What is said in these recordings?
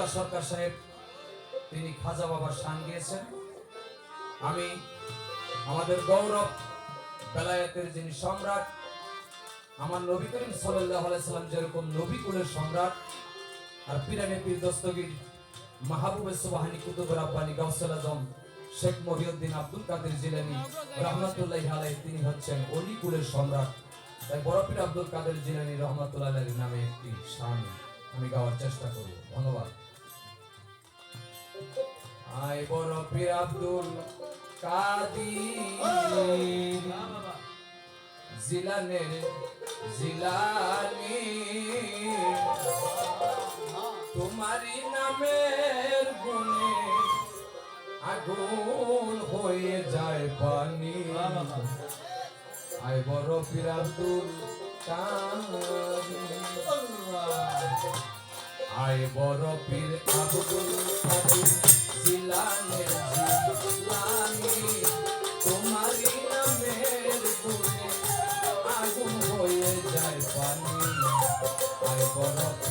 আক্তার সরকার সাহেব, তিনি খাজা বাবার শান গিয়েছেন। আমি আমাদের গৌরব বেলায়েতের যিনি সম্রাট, আমার নবী করিম সাল্লাহ সাল্লাম যেরকম নবী কুলের সম্রাট, আর পিরানে পীর দস্তগীর মাহবুবে সুবাহানি কুতুব রাব্বানি গাউসুল আজম, শেখ মহিউদ্দিন আব্দুল কাদের জিলানি রহমতুল্লাহ আলাই তিনি হচ্ছেন অলি কুলের সম্রাট। তাই বড় পীর আব্দুল কাদের জিলানি রহমতুল্লাহ নামে একটি শান আমি গাওয়ার চেষ্টা করব। ধন্যবাদ। আয় বড় পীর আব্দুল কাদির। জিলানের জিলানি। তোমারি নামের গুণে আগুন হয়ে যায় পানি। আয় বড় পীর আব্দুল আয় বড় পীর আব্দুল কাদির। আগুন হয়ে যায় পানি আয় বড়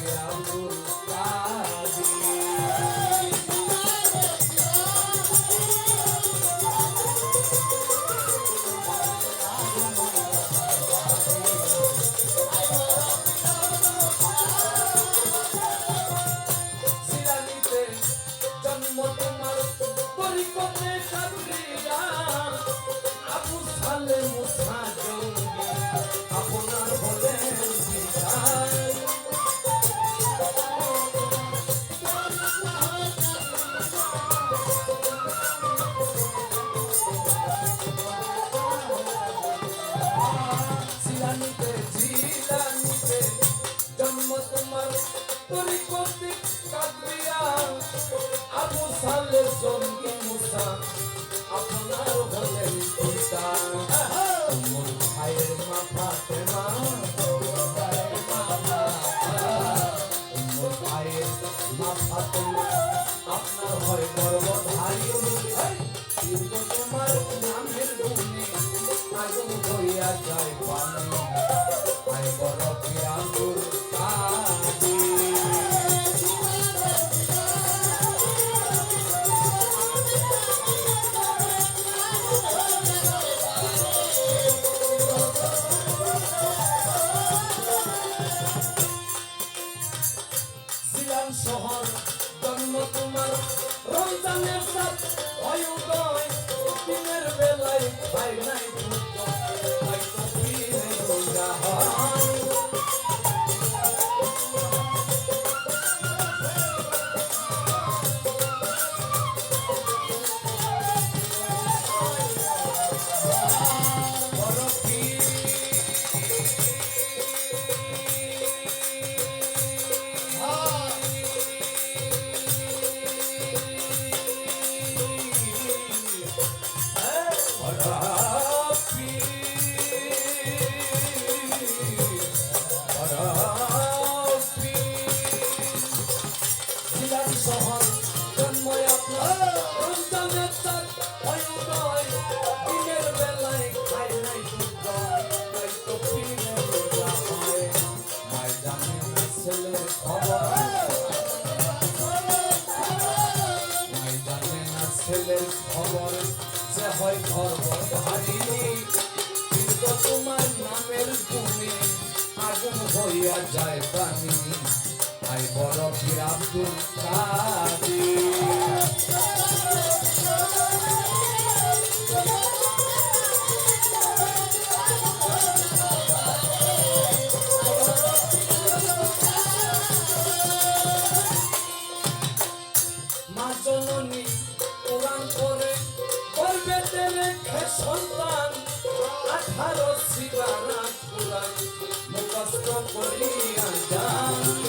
নামের গুণে আগুন হইয়া যায় পানি শহর জন্ময় আপনার রমজানের তার অয়ুদয় দিনের বেলায় খায় নাই দুধ হয়তো ফিরে রোজা হয় মায় ছেলের খবর মায় না ছেলের খবর যে হয় গর্ভধারিণী কিন্তু তোমার নামের গুণে আগুন হইয়া যায় প্রাণী সন্তান আঠারো কোরআন মুখস্থ করিয়া যান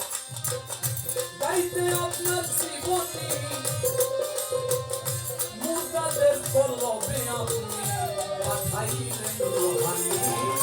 গাইতে আপনার জীবনী মুদাদের কলবে আপনি পাঠাইলেন রোহানি।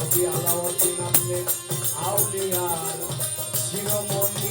মুফতি আলাউদ্দিন আহলে আউলিয়ার শিরোমণি